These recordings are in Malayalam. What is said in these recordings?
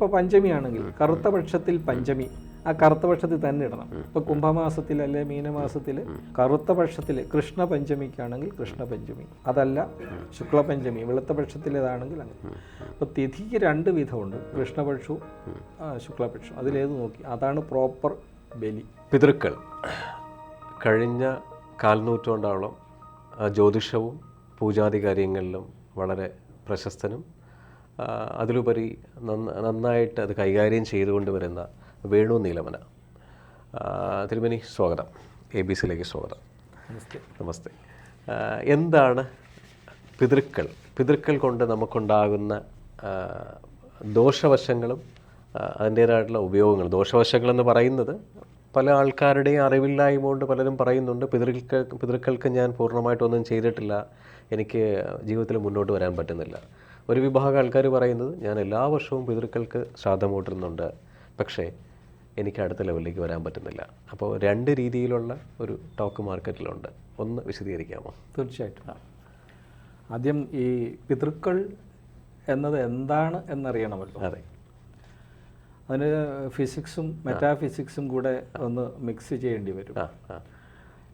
ഇപ്പോൾ പഞ്ചമിയാണെങ്കിൽ കറുത്ത പക്ഷത്തിൽ പഞ്ചമി. ആ കറുത്ത പക്ഷത്തിൽ തന്നെ ഇടണം. ഇപ്പോൾ കുംഭമാസത്തിൽ അല്ലെ മീനമാസത്തിൽ കറുത്ത പക്ഷത്തിൽ കൃഷ്ണ പഞ്ചമിക്കാണെങ്കിൽ കൃഷ്ണ പഞ്ചമി അതല്ല ശുക്ലപഞ്ചമി. വെളുത്ത പക്ഷത്തിലേതാണെങ്കിൽ അങ്ങനെ. അപ്പോൾ തിഥിക്ക് രണ്ട് വിധമുണ്ട്. കൃഷ്ണപക്ഷവും ശുക്ലപക്ഷവും. അതിലേത് നോക്കി? അതാണ് പ്രോപ്പർ ബലി. പിതൃക്കൾ. കഴിഞ്ഞ കാൽനൂറ്റാണ്ടോളം ജ്യോതിഷവും പൂജാതി കാര്യങ്ങളിലും വളരെ പ്രശസ്തനും അതിലുപരി നന്ന നന്നായിട്ട് അത് കൈകാര്യം ചെയ്തുകൊണ്ട് വരുന്ന വേണു നീലമന. തിരുമനി സ്വാഗതം. എ ബി സിയിലേക്ക് സ്വാഗതം. നമസ്തേ. എന്താണ് പിതൃക്കൾ? പിതൃക്കൾ കൊണ്ട് നമുക്കുണ്ടാകുന്ന ദോഷവശങ്ങളും അതിന്റേതായിട്ടുള്ള ഉപയോഗങ്ങൾ. ദോഷവശങ്ങളെന്ന് പറയുന്നത് പല ആൾക്കാരുടെയും അറിവില്ലായ്മ കൊണ്ട് പലരും പറയുന്നുണ്ട് പിതൃക്കൾ പിതൃക്കൾക്ക് ഞാൻ പൂർണമായിട്ടൊന്നും ചെയ്തിട്ടില്ല. എനിക്ക് ജീവിതത്തിൽ മുന്നോട്ട് വരാൻ പറ്റുന്നില്ല. ഒരു വിഭാഗം ആൾക്കാർ പറയുന്നത് ഞാൻ എല്ലാ വർഷവും പിതൃക്കൾക്ക് ശ്രാദ്ധം കൂട്ടുന്നുണ്ട് പക്ഷേ എനിക്ക് അടുത്ത ലെവലിലേക്ക് വരാൻ പറ്റുന്നില്ല. അപ്പോൾ രണ്ട് രീതിയിലുള്ള ഒരു ടോക്ക് മാർക്കറ്റിലുണ്ട്. ഒന്ന് വിശദീകരിക്കാമോ? തീർച്ചയായിട്ടും. ആദ്യം ഈ പിതൃക്കൾ എന്നത് എന്താണ് എന്നറിയണമല്ലോ. അതെ. അതിന് ഫിസിക്സും മെറ്റാഫിസിക്സും കൂടെ ഒന്ന് മിക്സ് ചെയ്യേണ്ടി വരും.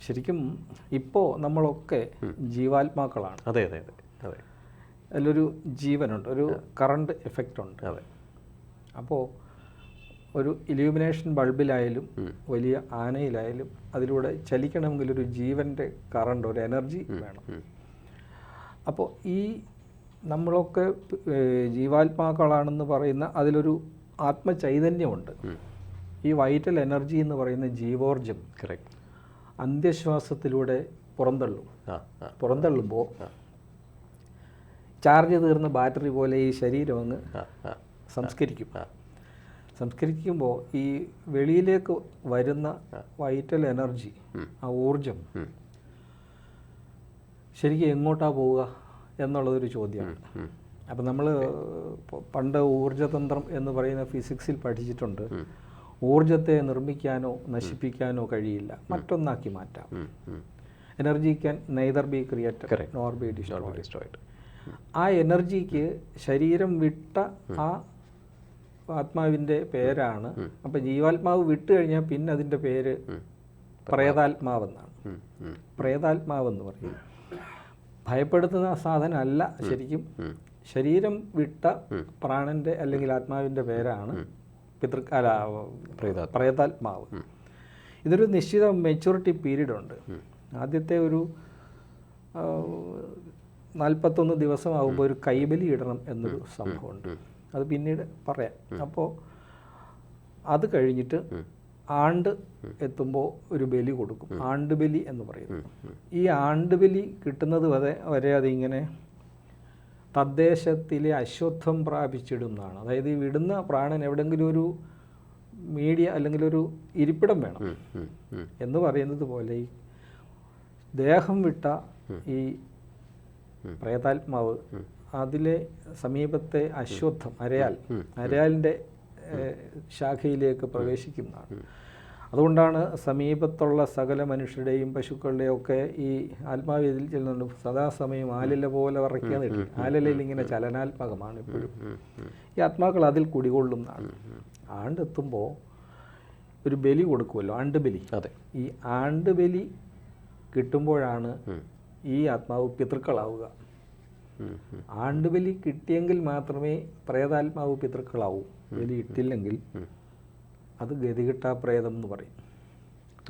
ശരിക്കും ഇപ്പോൾ നമ്മളൊക്കെ ജീവാത്മാക്കളാണ്. അതെ അതെ അതെ അതെ. അതിലൊരു ജീവനുണ്ട് ഒരു കറണ്ട് എഫക്റ്റ് ഉണ്ട്. അതെ. അപ്പോൾ ഒരു ഇലൂമിനേഷൻ ബൾബിലായാലും വലിയ ആനയിലായാലും അതിലൂടെ ചലിക്കണമെങ്കിൽ ഒരു ജീവന്റെ കറണ്ട് ഒരു എനർജി വേണം. അപ്പോൾ ഈ നമ്മളൊക്കെ ജീവാത്മാക്കളാണെന്ന് പറയുന്ന അതിലൊരു ആത്മചൈതന്യമുണ്ട്. ഈ വൈറ്റൽ എനർജി എന്ന് പറയുന്ന ജീവോർജം കറക്റ്റ് അന്ത്യശ്വാസത്തിലൂടെ പുറന്തള്ളും. പുറന്തള്ളുമ്പോൾ ചാർജ് തീർന്ന ബാറ്ററി പോലെ ഈ ശരീരം അങ്ങ് സംസ്കരിക്കും. സംസ്കരിക്കുമ്പോൾ ഈ വെളിയിലേക്ക് വരുന്ന വൈറ്റൽ എനർജി ആ ഊർജം ശരിക്കും എങ്ങോട്ടാണ് പോവുക എന്നുള്ളതൊരു ചോദ്യമാണ്. അപ്പം നമ്മൾ പണ്ട് ഊർജതന്ത്രം എന്ന് പറയുന്ന ഫിസിക്സിൽ പഠിച്ചിട്ടുണ്ട്. ഊർജത്തെ നിർമ്മിക്കാനോ നശിപ്പിക്കാനോ കഴിയില്ല. മറ്റൊന്നാക്കി മാറ്റാം. Energy can neither be created nor be destroyed. ആ എനർജിക്ക് ശരീരം വിട്ട ആ ആത്മാവിന്റെ പേരാണ്. അപ്പം ജീവാത്മാവ് വിട്ടു കഴിഞ്ഞാൽ പിന്നെ അതിന്റെ പേര് പ്രേതാത്മാവെന്നാണ്. പ്രേതാത്മാവെന്ന് പറയും. ഭയപ്പെടുത്തുന്ന സാധനം അല്ല ശരിക്കും. ശരീരം വിട്ട പ്രാണന്റെ അല്ലെങ്കിൽ ആത്മാവിന്റെ പേരാണ് പിതൃകാല അല്ല പ്രേതാത്മാവ്. ഇതൊരു നിശ്ചിത മെച്യൂരിറ്റി പീരീഡ് ഉണ്ട്. ആദ്യത്തെ ഒരു നാൽപ്പത്തൊന്ന് ദിവസമാകുമ്പോൾ ഒരു കൈബലി ഇടണം എന്നൊരു സംഭവമുണ്ട്. അത് പിന്നീട് പറയാം. അപ്പോൾ അത് കഴിഞ്ഞിട്ട് ആണ്ട് എത്തുമ്പോൾ ഒരു ബലി കൊടുക്കും. ആണ്ട് ബലി എന്ന് പറയുന്നു. ഈ ആണ്ട് ബലി കിട്ടുന്നത് വരെ വരെ അതിങ്ങനെ തദ്ദേശത്തിലെ അശ്വത്വം പ്രാപിച്ചിടുന്നതാണ്. അതായത് ഈ വിടുന്ന പ്രാണൻ എവിടെങ്കിലും ഒരു മീഡിയ അല്ലെങ്കിൽ ഒരു ഇരിപ്പിടം വേണം. എന്ന് പറയുന്നത് പോലെ ഈ ദേഹം വിട്ട ഈ പ്രേതാത്മാവ് അതിലെ സമീപത്തെ അശ്വത്ഥം അരയാൽ. അരയാലിന്റെ ശാഖയിലേക്ക് പ്രവേശിക്കുന്നതാണ്. അതുകൊണ്ടാണ് സമീപത്തുള്ള സകല മനുഷ്യരുടെയും പശുക്കളുടെയും ഒക്കെ ഈ ആത്മാവ് ഇതിൽ ചെല്ലുന്നുണ്ട് സദാസമയം ആലില പോലെ വിറയ്ക്കാൻ നിൽക്കും ആലിലയിൽ ഇങ്ങനെ ചലനാത്മകമാണ് ഇപ്പോഴും. ഈ ആത്മാക്കൾ അതിൽ കുടികൊള്ളുന്നതാണ്. ആണ്ടെത്തുമ്പോൾ ഒരു ബലി കൊടുക്കുമല്ലോ ആണ്ടുബലി. അതെ. ഈ ആണ്ടുബലി കിട്ടുമ്പോഴാണ് ഈ ആത്മാവ് പിതൃക്കളാവുക. ആണ്ടുബലി കിട്ടിയെങ്കിൽ മാത്രമേ പ്രേതാത്മാവ് പിതൃക്കളാവൂ. ബലി ഇട്ടില്ലെങ്കിൽ അത് ഗതികെട്ടാപ്രേതം എന്ന് പറയും.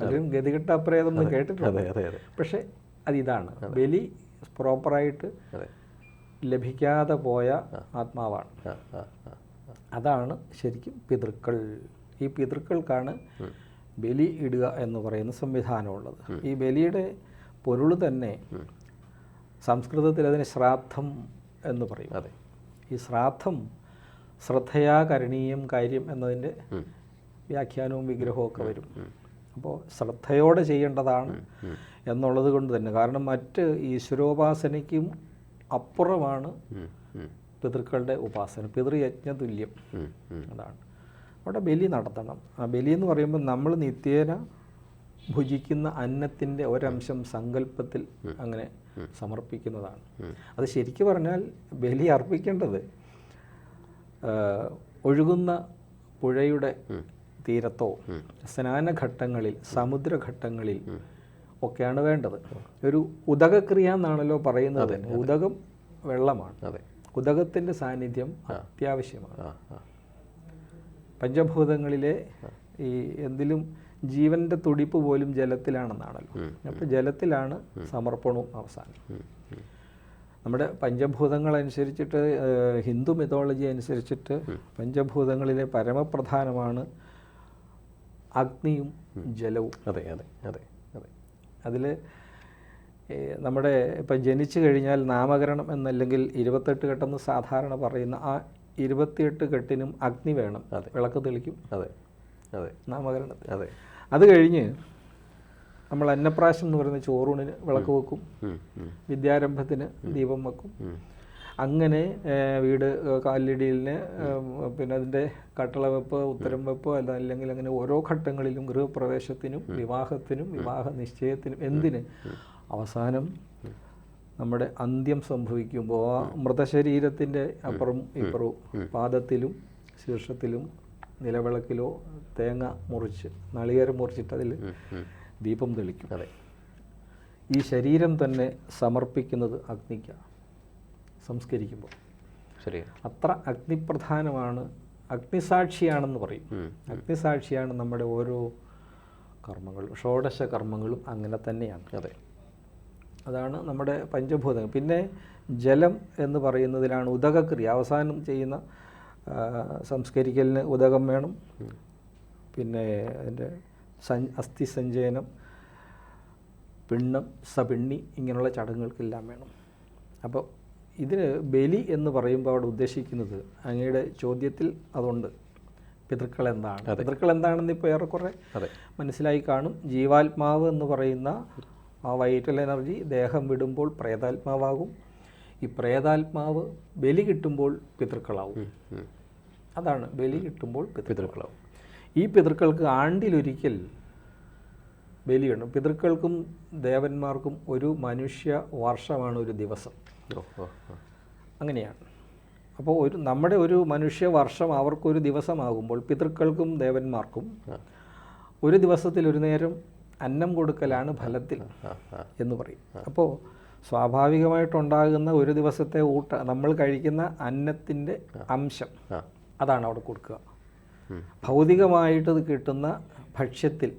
അതിലും ഗതികെട്ടാപ്രേതം എന്ന് കേട്ടിട്ടുണ്ട്. അതെ പക്ഷെ അതിതാണ്. ബലി പ്രോപ്പറായിട്ട് ലഭിക്കാതെ പോയ ആത്മാവാണ്. അതാണ് ശരിക്കും പിതൃക്കൾ. ഈ പിതൃക്കൾക്കാണ് ബലി ഇടുക എന്ന് പറയുന്ന സംവിധാനമുള്ളത്. ഈ ബലിയുടെ പൊരുൾ തന്നെ സംസ്കൃതത്തിൽ അതിന് ശ്രാദ്ധം എന്ന് പറയും. അതെ. ഈ ശ്രാദ്ധം ശ്രദ്ധയാ കരണീയം കാര്യം എന്നതിന്റെ വ്യാഖ്യാനവും വിഗ്രഹവും ഒക്കെ വരും. അപ്പോൾ ശ്രദ്ധയോടെ ചെയ്യേണ്ടതാണ് എന്നുള്ളത് കൊണ്ട് തന്നെ. കാരണം മറ്റ് ഈശ്വരോപാസനയ്ക്കും അപ്പുറമാണ്. പിതൃക്കളുടെ ഉപാസന. പിതൃയജ്ഞ തുല്യം. അതാണ്. അവിടെ ബലി നടത്തണം. ആ ബലി എന്ന് പറയുമ്പോൾ നമ്മൾ നിത്യേന ഭുജിക്കുന്ന അന്നത്തിന്റെ ഒരംശം സങ്കല്പത്തിൽ അങ്ങനെ സമർപ്പിക്കുന്നതാണ്. അത് ശരിക്കു പറഞ്ഞാൽ ബലി അർപ്പിക്കേണ്ടത് ഒഴുകുന്ന പുഴയുടെ തീരത്തോ സ്നാനഘട്ടങ്ങളിൽ സമുദ്രഘട്ടങ്ങളിൽ ഒക്കെയാണ് വേണ്ടത്. ഒരു ഉദകക്രിയ എന്നാണല്ലോ പറയുന്നത്. ഉദകം വെള്ളമാണ്. അതെ. ഉദകത്തിന്റെ സാന്നിധ്യം അത്യാവശ്യമാണ്. പഞ്ചഭൂതങ്ങളിലെ ഈ എന്തിലും ജീവന്റെ തുടിപ്പ് പോലും ജലത്തിലാണെന്നാണല്ലോ. അപ്പോൾ ജലത്തിലാണ് സമർപ്പണവും അവസാനം. നമ്മുടെ പഞ്ചഭൂതങ്ങൾ അനുസരിച്ചിട്ട് ഹിന്ദു മിതോളജി അനുസരിച്ചിട്ട് പഞ്ചഭൂതങ്ങളിലെ പരമപ്രധാനമാണ് അഗ്നിയും ജലവും. അതെ അതെ അതെ അതെ. അതിൽ നമ്മുടെ ഇപ്പം ജനിച്ചു കഴിഞ്ഞാൽ നാമകരണം എന്നല്ലെങ്കിൽ ഇരുപത്തെട്ട് കെട്ടെന്ന് സാധാരണ പറയുന്ന ആ ഇരുപത്തിയെട്ട് കെട്ടിനും അഗ്നി വേണം. അതെ. വിളക്ക് തെളിക്കും. അതെ അതെ. നാമകരണത്തിൽ അതെ. അത് കഴിഞ്ഞ് നമ്മൾ അന്നപ്രാശം എന്ന് പറയുന്ന ചോറൂണിന് വിളക്ക് വെക്കും. വിദ്യാരംഭത്തിന് ദീപം വെക്കും. അങ്ങനെ വീട് കാലിടിയിലിന് പിന്നെ അതിന്റെ കട്ടള വെപ്പ് ഉത്തരം വെപ്പ് അല്ല അല്ലെങ്കിൽ അങ്ങനെ ഓരോ ഘട്ടങ്ങളിലും ഗൃഹപ്രവേശത്തിനും വിവാഹത്തിനും വിവാഹ നിശ്ചയത്തിനും എന്തിന് അവസാനം നമ്മുടെ അന്ത്യം സംഭവിക്കുമ്പോൾ ആ മൃതശരീരത്തിന്റെ അപ്പുറം ഇപ്പുറവും പാദത്തിലും ശീർഷത്തിലും നിലവിളക്കിലോ തേങ്ങ മുറിച്ച് നാളികേരം മുറിച്ചിട്ട് അതിൽ ദീപം തെളിക്കും. അതെ. ഈ ശരീരം തന്നെ സമർപ്പിക്കുന്നത് അഗ്നിക്കാണ് സംസ്കരിക്കുമ്പോൾ ശരി അത്ര അഗ്നിപ്രധാനമാണ് അഗ്നിസാക്ഷിയാണെന്ന് പറയും. അഗ്നിസാക്ഷിയാണ് നമ്മുടെ ഓരോ കർമ്മങ്ങളും ഷോഡശ കർമ്മങ്ങളും അങ്ങനെ തന്നെയാണ്. അതെ. അതാണ് നമ്മുടെ പഞ്ചഭൂതങ്ങൾ. പിന്നെ ജലം എന്ന് പറയുന്നതിലാണ് ഉദകക്രിയ. അവസാനം ചെയ്യുന്ന സംസ്കരിക്കലിന് ഉദകം വേണം. പിന്നെ അതിന്റെ സஞ் അസ്ഥി സഞ്ചയനം പിണ്ണം സപിണ്ണി ഇങ്ങനെയുള്ള ചടങ്ങുകൾക്കെല്ലാം വേണം. അപ്പോൾ ഇതിന് ബലി എന്ന് പറയുമ്പോൾ അവിടെ ഉദ്ദേശിക്കുന്നത് അങ്ങയുടെ ചോദ്യത്തിൽ അതുണ്ട്. പിതൃക്കൾ എന്താണ്? പിതൃക്കൾ എന്താണെന്ന് ഇപ്പോൾ ഏറെക്കുറെ മനസ്സിലായി കാണും. ജീവാത്മാവ് എന്ന് പറയുന്ന ആ വൈറ്റൽ എനർജി ദേഹം വിടുമ്പോൾ പ്രേതാത്മാവാകും. ഈ പ്രേതാത്മാവ് ബലി കിട്ടുമ്പോൾ പിതൃക്കളാവും. അതാണ് ബലി കിട്ടുമ്പോൾ പിതൃക്കളാവും. ഈ പിതൃക്കൾക്ക് ആണ്ടിലൊരിക്കൽ ബലിയുണ്ട് പിതൃക്കൾക്കും ദേവന്മാർക്കും ഒരു മനുഷ്യ വർഷമാണ് ഒരു ദിവസം. അങ്ങനെയാണ്. അപ്പോൾ ഒരു നമ്മുടെ ഒരു മനുഷ്യ വർഷം അവർക്കൊരു ദിവസമാകുമ്പോൾ പിതൃക്കൾക്കും ദേവന്മാർക്കും ഒരു ദിവസത്തിൽ ഒരു നേരം അന്നം കൊടുക്കലാണ് ഫലത്തിൽ എന്ന് പറയും. അപ്പോൾ സ്വാഭാവികമായിട്ടുണ്ടാകുന്ന ഒരു ദിവസത്തെ ഊട്ട നമ്മൾ കഴിക്കുന്ന അന്നത്തിന്റെ അംശം. അതാണ് അവിടെ കൊടുക്കുക. ഭൗതികമായിട്ട് കിട്ടുന്ന ഭക്ഷ്യത്തിൽ.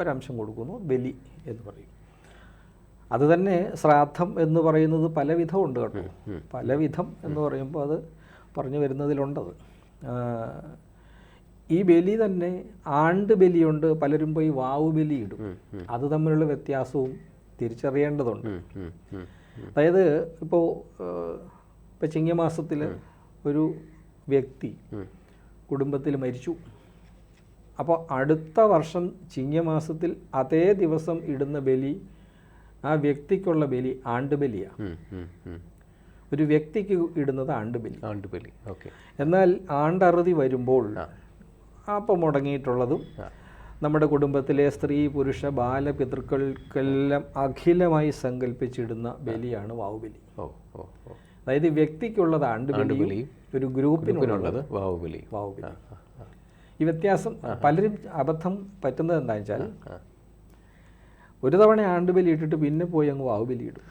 ഒരംശം കൊടുക്കുന്നു ബലി എന്ന് പറയും. അത് തന്നെ ശ്രാദ്ധം എന്ന് പറയുന്നത് പലവിധമുണ്ട് കേട്ടോ. പലവിധം എന്ന് പറയുമ്പോൾ അത് പറഞ്ഞു വരുന്നതിലുണ്ടത്. ഈ ബലി തന്നെ ആണ്ട് ബലിയുണ്ട് പലരും പോയി വാവു ബലി ഇടും. അത് തമ്മിലുള്ള വ്യത്യാസവും തിരിച്ചറിയേണ്ടതുണ്ട്. അതായത് ഇപ്പോൾ ഇപ്പോൾ ചിങ്ങമാസത്തിൽ ഒരു വ്യക്തി കുടുംബത്തിൽ മരിച്ചു അപ്പോൾ അടുത്ത വർഷം ചിങ്ങമാസത്തിൽ അതേ ദിവസം ഇടുന്ന ബലി ആ വ്യക്തിക്കുള്ള ബലി ആണ്ടുബലിയാണ്. ഒരു വ്യക്തിക്ക് ഇടുന്നത് ആണ്ടുബലി ആണ്ടുബലി ഓക്കെ എന്നാൽ ആണ്ടറുതി വരുമ്പോൾ. അപ്പം മുടങ്ങിയിട്ടുള്ളതും. നമ്മുടെ കുടുംബത്തിലെ സ്ത്രീ പുരുഷ ബാല പിതൃക്കൾക്കെല്ലാം അഖിലമായി സങ്കല്പിച്ചിടുന്ന ബലിയാണ് വാവുബലി. അതായത് വ്യക്തിക്കുള്ളതാണ് ഒരു ഗ്രൂപ്പിനുള്ളത് വാവുബലി. വാവുബലി. ഈ വ്യത്യാസം പലരും അബദ്ധം പറ്റുന്നത് എന്താ വെച്ചാൽ ഒരു തവണ ആണ്ടുബലി ഇട്ടിട്ട് പിന്നെ പോയി അങ്ങ് വാവുബലി ഇടും.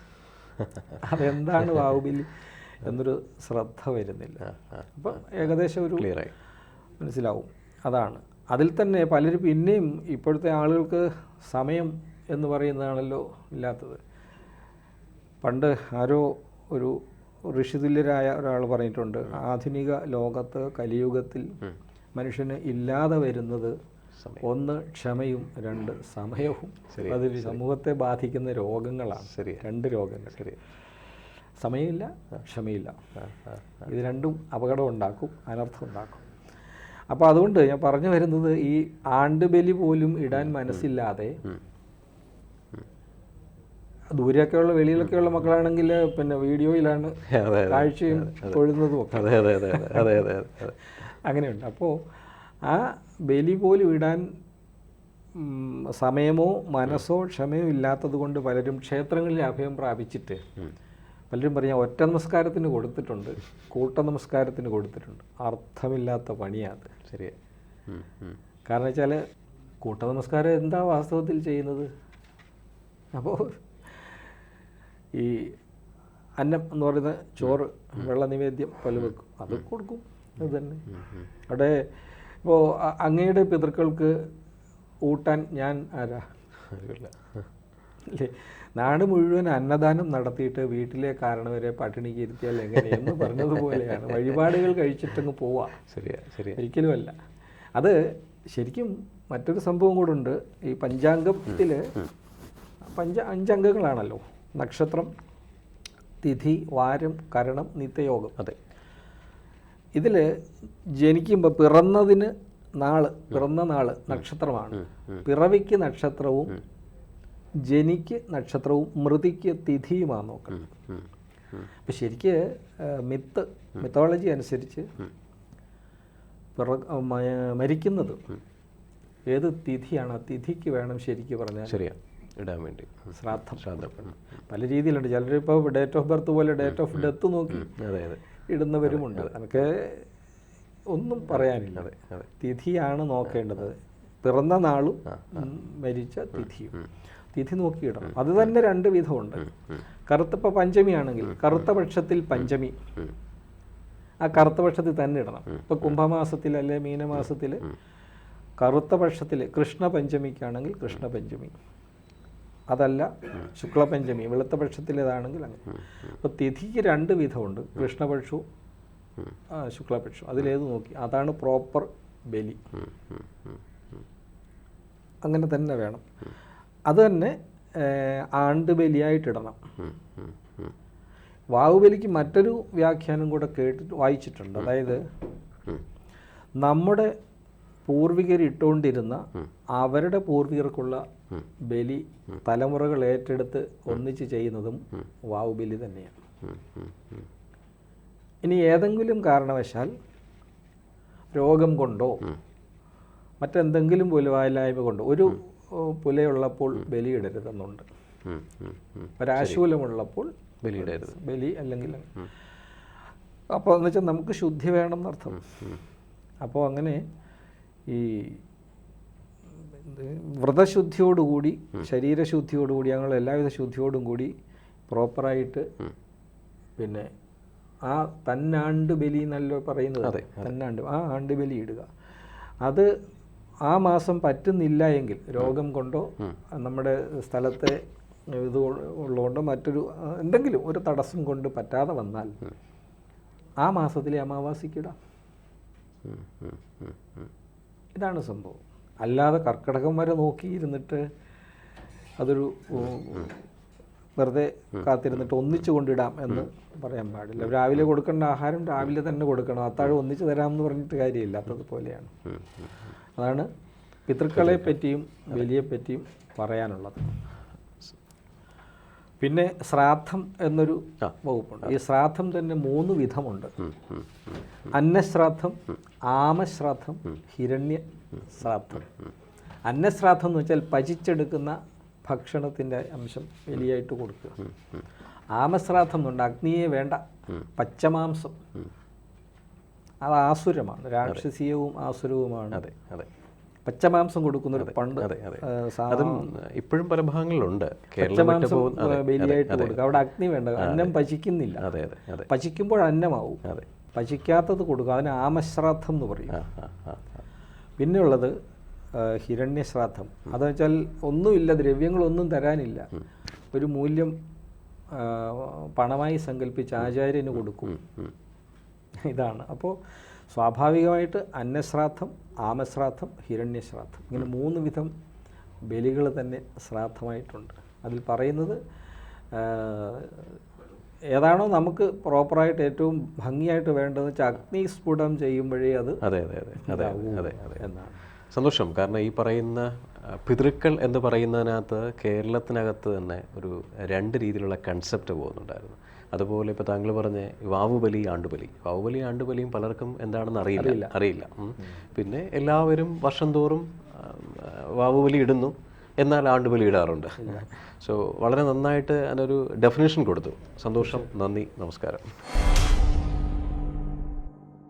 അതെന്താണ് വാവുബലി എന്നൊരു ശ്രദ്ധ വരുന്നില്ല. അപ്പം ഏകദേശം ഒരു മനസ്സിലാവും. അതാണ്. അതിൽ തന്നെ പലരും പിന്നെയും ഇപ്പോഴത്തെ ആളുകൾക്ക് സമയം എന്ന് പറയുന്നതാണല്ലോ ഇല്ലാത്തത്. പണ്ട് ആരോ ഒരു ഋഷിതുല്യരായ ഒരാൾ പറഞ്ഞിട്ടുണ്ട് ആധുനിക ലോകത്ത് കലിയുഗത്തിൽ മനുഷ്യന് ഇല്ലാതെ വരുന്നത് ഒന്ന് ക്ഷമയും രണ്ട് സമയവും. അത് അതിൽ സമൂഹത്തെ ബാധിക്കുന്ന രോഗങ്ങളാണ്. ശരി രണ്ട് രോഗങ്ങൾ. ശരി സമയമില്ല ക്ഷമയില്ല. ഇത് രണ്ടും അപകടം ഉണ്ടാക്കും അനർത്ഥം ഉണ്ടാക്കും. അപ്പോൾ അതുകൊണ്ട് ഞാൻ പറഞ്ഞു വരുന്നത് ഈ ആണ്ടുബലി പോലും ഇടാൻ മനസ്സില്ലാതെ. ദൂരെയൊക്കെയുള്ള വെളിയിലൊക്കെയുള്ള മക്കളാണെങ്കിൽ പിന്നെ വീഡിയോയിലാണ് കാഴ്ചയും തൊഴുന്നതും ഒക്കെ. അതെ അതെ അതെ അതെ അതെ അങ്ങനെയുണ്ട്. അപ്പോൾ ആ ബലി പോലും ഇടാൻ സമയമോ മനസ്സോ ക്ഷമയോ ഇല്ലാത്തത് കൊണ്ട് പലരും ക്ഷേത്രങ്ങളിൽ അഭയം പ്രാപിച്ചിട്ട് പലരും പറയാം ഒറ്റ നമസ്കാരത്തിന് കൊടുത്തിട്ടുണ്ട് കൂട്ട നമസ്കാരത്തിന് കൊടുത്തിട്ടുണ്ട്. അർത്ഥമില്ലാത്ത പണിയാണ് ഉം. കാരണം വെച്ചാൽ കൂട്ട നമസ്കാരം എന്താ വാസ്തവത്തിൽ ചെയ്യുന്നത്? അപ്പോൾ ഈ അന്നം എന്ന് പറയുന്ന ചോറ് വെള്ള നിവേദ്യം പല വെക്കും. അത് കൊടുക്കും. അത് തന്നെ. അവിടെ ഇപ്പോൾ അങ്ങയുടെ പിതൃക്കൾക്ക് ഊട്ടാൻ ഞാൻ ആരാ? അറിയില്ല. അല്ലേ? നാട് മുഴുവൻ അന്നദാനം നടത്തിയിട്ട് വീട്ടിലെ കാരണം കാരണവരെ പട്ടിണിക്ക് ഇരുത്തിയാൽ എങ്ങനെയെന്ന് പറഞ്ഞതുപോലെയാണ്. വഴിപാടുകൾ കഴിച്ചിട്ടങ്ങ് പോവാം. ശരിയാ ശരിയാ. ഒരിക്കലുമല്ല. അത് ശരിക്കും മറ്റൊരു സംഭവം കൂടെ ഉണ്ട്. ഈ പഞ്ചാംഗത്തിൽ പഞ്ച അഞ്ചംഗങ്ങളാണല്ലോ. നക്ഷത്രം തിഥി വാരം കരണം നിത്യയോഗം. അതെ. ഇതിൽ ജനിക്കുമ്പോൾ പിറന്നതിന് നാൾ പിറന്ന നാൾ നക്ഷത്രമാണ്. പിറവിക്ക് നക്ഷത്രവും ജനിക്ക് നക്ഷത്രവും മൃതിക്ക് തിഥിയുമാണ് നോക്കുന്നത്. അപ്പം ശരിക്ക് മിത്ത് മിത്തോളജി അനുസരിച്ച് മരിക്കുന്നത് ഏത് തിഥിയാണ്? ആ തിഥിക്ക് വേണം ശരിക്ക് പറഞ്ഞാൽ. ശരിയാണ് ഇടാൻ വേണ്ടി. ശ്രാദ്ധം. ശ്രാദ്ധം പല രീതിയിലുണ്ട്. ചിലരിപ്പോൾ ഡേറ്റ് ഓഫ് ബർത്ത് പോലെ ഡേറ്റ് ഓഫ് ഡെത്ത് നോക്കി അതെ അതെ. ഇടുന്നവരുമുണ്ട്. എനിക്ക് ഒന്നും പറയാനില്ല. തിഥിയാണ് നോക്കേണ്ടത്. പിറന്ന നാളും മരിച്ച തിഥിയും. തിഥി നോക്കിയിടണം. അത് തന്നെ രണ്ട് വിധമുണ്ട്. കറുത്തപ്പോൾ പഞ്ചമിയാണെങ്കിൽ കറുത്ത പക്ഷത്തിൽ പഞ്ചമി. ആ കറുത്ത പക്ഷത്തിൽ തന്നെ ഇടണം. ഇപ്പോൾ കുംഭമാസത്തിൽ അല്ലെ മീനമാസത്തിൽ കറുത്ത പക്ഷത്തിൽ കൃഷ്ണപഞ്ചമിക്കാണെങ്കിൽ കൃഷ്ണപഞ്ചമി. അതല്ല ശുക്ലപഞ്ചമി വെളുത്ത പക്ഷത്തിലേതാണെങ്കിൽ അങ്ങനെ. അപ്പോൾ തിഥിക്ക് രണ്ട് വിധമുണ്ട് കൃഷ്ണപക്ഷവും ശുക്ലപക്ഷവും. അതിലേത് നോക്കി? അതാണ് പ്രോപ്പർ ബലി. അങ്ങനെ തന്നെ വേണം. അത് തന്നെ ആണ്ടുബലിയായിട്ടിടണം. വാവുബലിക്ക് മറ്റൊരു വ്യാഖ്യാനം കൂടെ കേട്ടിട്ട് വായിച്ചിട്ടുണ്ട്. അതായത് നമ്മുടെ പൂർവികർ ഇട്ടുകൊണ്ടിരുന്ന അവരുടെ പൂർവികർക്കുള്ള ബലി തലമുറകൾ ഏറ്റെടുത്ത് ഒന്നിച്ച് ചെയ്യുന്നതും വാവുബലി തന്നെയാണ്. ഇനി ഏതെങ്കിലും കാരണവശാൽ രോഗം കൊണ്ടോ മറ്റെന്തെങ്കിലും പുലവായില്ലായ്മ കൊണ്ടോ ഒരു പുലയുള്ളപ്പോൾ ബലിയിടരുതെന്നുണ്ട്. ഒരാശൂലമുള്ളപ്പോൾ ബലിയിടരുത്. ബലി അല്ലെങ്കിൽ അപ്പോൾ എന്ന് വെച്ചാൽ നമുക്ക് ശുദ്ധി വേണം എന്നർത്ഥം. അപ്പോൾ അങ്ങനെ ഈ വ്രതശുദ്ധിയോടുകൂടി ശരീരശുദ്ധിയോടുകൂടി ഞങ്ങൾ എല്ലാവിധ ശുദ്ധിയോടും കൂടി പ്രോപ്പറായിട്ട് പിന്നെ ആ തന്നാണ്ട് ബലി എന്നല്ലോ പറയുന്നത്. തന്നാണ്ട് ആ ആണ്ട് ബലി ഇടുക. അത് ആ മാസം പറ്റുന്നില്ല എങ്കിൽ രോഗം കൊണ്ടോ നമ്മുടെ സ്ഥലത്തെ ഇത് ഉള്ളതുകൊണ്ടോ മറ്റൊരു എന്തെങ്കിലും ഒരു തടസ്സം കൊണ്ട് പറ്റാതെ വന്നാൽ ആ മാസത്തിലെ അമാവാസിക്കിടാം. ഇതാണ് സംഭവം. അല്ലാതെ കർക്കിടകം വരെ നോക്കിയിരുന്നിട്ട് അതൊരു വെറുതെ കാത്തിരുന്നിട്ട് ഒന്നിച്ചു കൊണ്ടിടാം എന്ന് പറയാൻ പാടില്ല. രാവിലെ കൊടുക്കേണ്ട ആഹാരം രാവിലെ തന്നെ കൊടുക്കണം. അത്താഴം ഒന്നിച്ച് തരാമെന്ന് പറഞ്ഞിട്ട് കാര്യമില്ല. ഉം. അതാണ് പിതൃക്കളെ പറ്റിയും ബലിയെ പറ്റിയും പറയാനുള്ളത്. പിന്നെ ശ്രാദ്ധം എന്നൊരു വകുപ്പുണ്ട്. ഈ ശ്രാദ്ധം തന്നെ മൂന്ന് വിധമുണ്ട്. അന്നശ്രാദ്ധം ആമശ്രാദ്ധം ഹിരണ്യ ശ്രാദ്ധം അന്നശ്രാദ്ധം എന്ന് വെച്ചാൽ പചിച്ചെടുക്കുന്ന ഭക്ഷണത്തിന്റെ അംശം ബലിയായിട്ട് കൊടുക്കുക. ആമശ്രാദ്ധം എന്നുണ്ട് അഗ്നിയെ വേണ്ട പച്ചമാംസം. അത് ആസുരമാണ് രാക്ഷസീയവും ആസുരവുമാണ്. അതെ അതെ. പച്ചമാംസം കൊടുക്കുന്ന ഒരു പണ്ട് അതെ ഇപ്പോഴും പല ഭാഗങ്ങളിലുണ്ട്. പച്ചമാംസം ബലിയായിട്ട് കൊടുക്കുക അവിടെ അഗ്നി വേണ്ട അന്നം പചിക്കുന്നില്ല. അതെ അതെ അതെ. പചിക്കുമ്പോൾ അന്നമാവും. അതെ. പചിക്കാത്തത് കൊടുക്കുക അതിന് ആമശ്രാദ്ധം എന്ന് പറയും. പിന്നെയുള്ളത് ഹിരണ്യശ്രാദ്ധം. അതെന്ന് വെച്ചാൽ ഒന്നുമില്ല ദ്രവ്യങ്ങളൊന്നും തരാനില്ല. ഒരു മൂല്യം പണമായി സങ്കല്പിച്ച് ആചാര്യന് കൊടുക്കും. ഇതാണ്. അപ്പോൾ സ്വാഭാവികമായിട്ട് അന്നശ്രാദ്ധം ആമശ്രാദ്ധം ഹിരണ്യശ്രാദ്ധം ഇങ്ങനെ മൂന്ന് വിധം ബലികൾ തന്നെ ശ്രാദ്ധമായിട്ടുണ്ട്. അതിൽ പറയുന്നത് ഏതാണോ നമുക്ക് പ്രോപ്പറായിട്ട് ഏറ്റവും ഭംഗിയായിട്ട് വേണ്ടതെന്ന് വെച്ചാൽ അഗ്നിസ്ഫുടം ചെയ്യുമ്പോഴേ അത് അതെ അതെ അതെ അതെ അതെ അതെ എന്നാണ്. സന്തോഷം. കാരണം ഈ പറയുന്ന പിതൃക്കൾ എന്ന് പറയുന്നതിനകത്ത് കേരളത്തിനകത്ത് തന്നെ ഒരു രണ്ട് രീതിയിലുള്ള കൺസെപ്റ്റ് പോകുന്നുണ്ടായിരുന്നു. അതുപോലെ ഇപ്പോൾ താങ്കൾ പറഞ്ഞ വാവുബലി ആണ്ടുബലി. വാവുബലി ആണ്ടുബലിയും പലർക്കും എന്താണെന്ന് അറിയില്ല. അറിയില്ല. പിന്നെ എല്ലാവരും വർഷം തോറും വാവുബലി ഇടുന്നു. എന്നാൽ ആണ്ടുബലി ഇടാറുണ്ട്. സോ വളരെ നന്നായിട്ട് അതിനൊരു ഡെഫിനേഷൻ കൊടുത്തു. സന്തോഷം. നന്ദി. നമസ്കാരം.